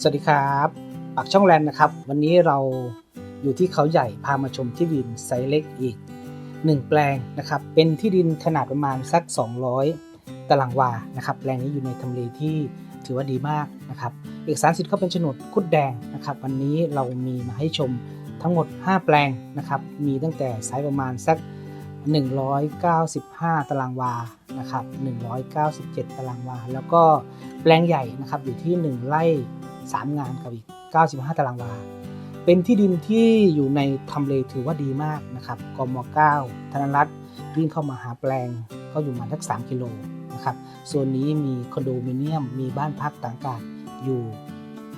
สวัสดีครับปากช่องแลนด์นะครับ วันนี้เราอยู่ที่เขาใหญ่พามาชมที่ดินไซส์เล็กอีก 1 แปลงนะครับ เป็นที่ดินขนาดประมาณสัก 200 ตารางวานะครับ แปลงนี้อยู่ในทำเลที่ถือว่าดีมากนะครับ เอกสารสิทธิ์เขาเป็นโฉนดคุดแดงนะครับ วันนี้เรามีมาให้ชมทั้งหมด 5 แปลงนะครับ มีตั้งแต่ไซส์ประมาณสัก 195 ตารางวานะครับ 197 ตารางวา แล้วก็แปลงใหญ่นะครับอยู่ที่ 1 ไร่ 3 งานกับอีก 95 ตารางวา เป็นที่ดินที่อยู่ในทำเลถือว่าดีมากนะครับกม 9 ธนรัฐวิ่งเข้ามาหาแปลงก็อยู่มาสัก 3 กิโลนะครับส่วนนี้มีคอนโดมิเนียม มีบ้านพักต่างอากาศอยู่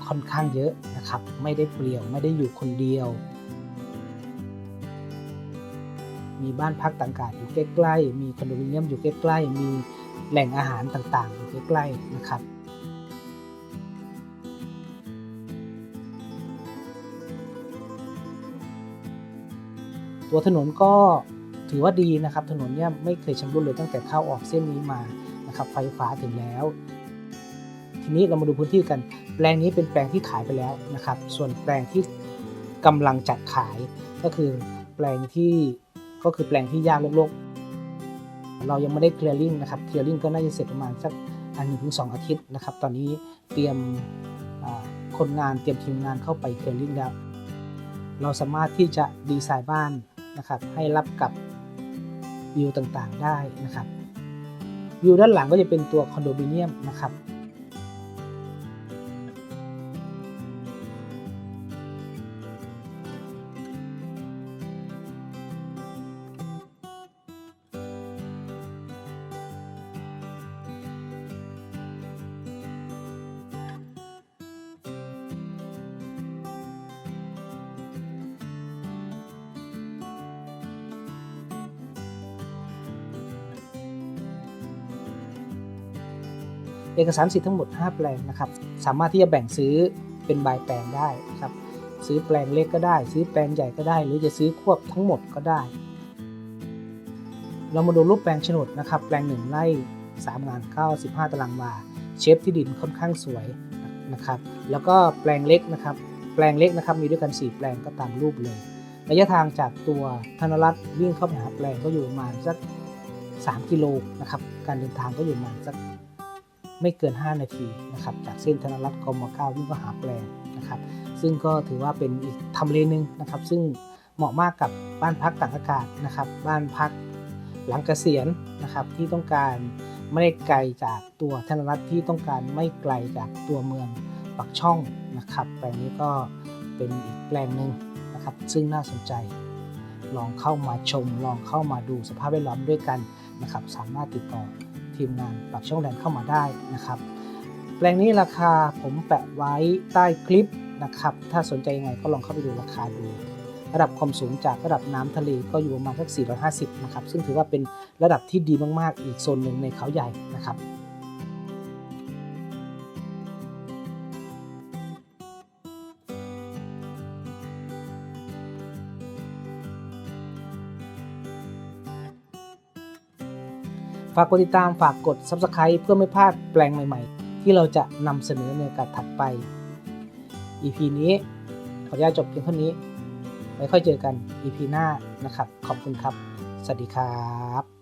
ค่อนข้างเยอะนะครับ ไม่ได้เปลี่ยวไม่ได้อยู่คนเดียว มีบ้านพักต่างอากาศอยู่ใกล้ๆ มีคอนโดมิเนียมอยู่ใกล้ๆ มีแหล่งอาหารต่างๆ อยู่ใกล้ๆนะครับ ตัวถนนก็ถือว่าดีนะครับ ถนนเนี่ยไม่เคยชำรุดเลยตั้งแต่เข้าออกเส้นนี้มานะครับไฟฟ้าถึงแล้ว ทีนี้เรามาดูพื้นที่กัน แปลงนี้เป็นแปลงที่ขายไปแล้วนะครับ ส่วนแปลงที่กำลังจัดขายก็คือแปลงที่ก็คือแปลงที่ยากลกๆเรายังไม่ได้เคลียร์ลิงนะครับเคลียร์ลิงก็น่าจะเสร็จประมาณสักอันหนึ่งถึงสองอาทิตย์นะครับ ตอนนี้เตรียมคนงานเตรียมทีมงานเข้าไปเคลียร์ลิงแล้วเราสามารถที่จะดีไซน์บ้าน นะครับ ให้รับกับวิวต่างๆได้นะครับวิวด้านหลังก็จะเป็นตัวคอนโดมิเนียมนะครับ เอกสารสิทธิ์ทั้งหมด 5 แปลงนะครับ สามารถที่จะแบ่งซื้อเป็นบายแปลงได้ครับซื้อแปลงเล็กก็ได้ ซื้อแปลงใหญ่ก็ได้ หรือจะซื้อควบทั้งหมดก็ได้ เรามาดูรูปแปลงโฉนดนะครับ แปลง 1 ไร่ 3 งาน 95 ตารางวา เชฟที่ดินค่อนข้างสวยนะครับ แล้วก็แปลงเล็กนะครับ แปลงเล็กนะครับมีด้วยกัน 4 แปลงก็ตามรูปเลย ระยะทางจากตัวธนรัฐวิ่งเข้าไปหาแปลงก็อยู่ประมาณสัก 3 กิโลนะครับ การเดินทางก็อยู่ประมาณสัก ไม่เกิน 5 นาทีนะครับจากเส้นธนรัตน์กม9วิ่งก็หาแปลงนะครับซึ่งก็ถือว่าเป็นอีกทำเลหนึ่งนะครับซึ่งเหมาะมากกับบ้านพักต่างอากาศนะครับบ้านพักหลังเกษียณนะครับที่ต้องการไม่ได้ไกลจากตัวธนรัตน์ที่ต้องการไม่ไกลจากตัวเมืองปักช่องนะครับแปลงนี้ก็เป็นอีกแปลงหนึ่งนะครับซึ่งน่าสนใจ ลองเข้ามาชม ลองเข้ามาดูสภาพแวดล้อมด้วยกันนะครับสามารถติดต่อ ทีมงานปรับช่องแดนเข้ามาได้นะครับ แปลงนี้ราคาผมแปะไว้ใต้คลิปนะครับ ถ้าสนใจยังไงก็ลองเข้าไปดูราคาดู ระดับความสูงจากระดับน้ำทะเลก็อยู่ประมาณสัก450 นะครับ ซึ่งถือว่าเป็นระดับที่ดีมากๆ อีกโซนหนึ่งในเขาใหญ่นะครับ ฝากกดติดตามฝากกด Subscribe เพื่อไม่พลาดแปลงใหม่ๆ ที่เราจะนำเสนอในโอกาสถัดไป EP นี้ขออนุญาตจบเพียงเท่านี้ ไว้ค่อยเจอกัน EP หน้านะครับ ขอบคุณครับ สวัสดีครับ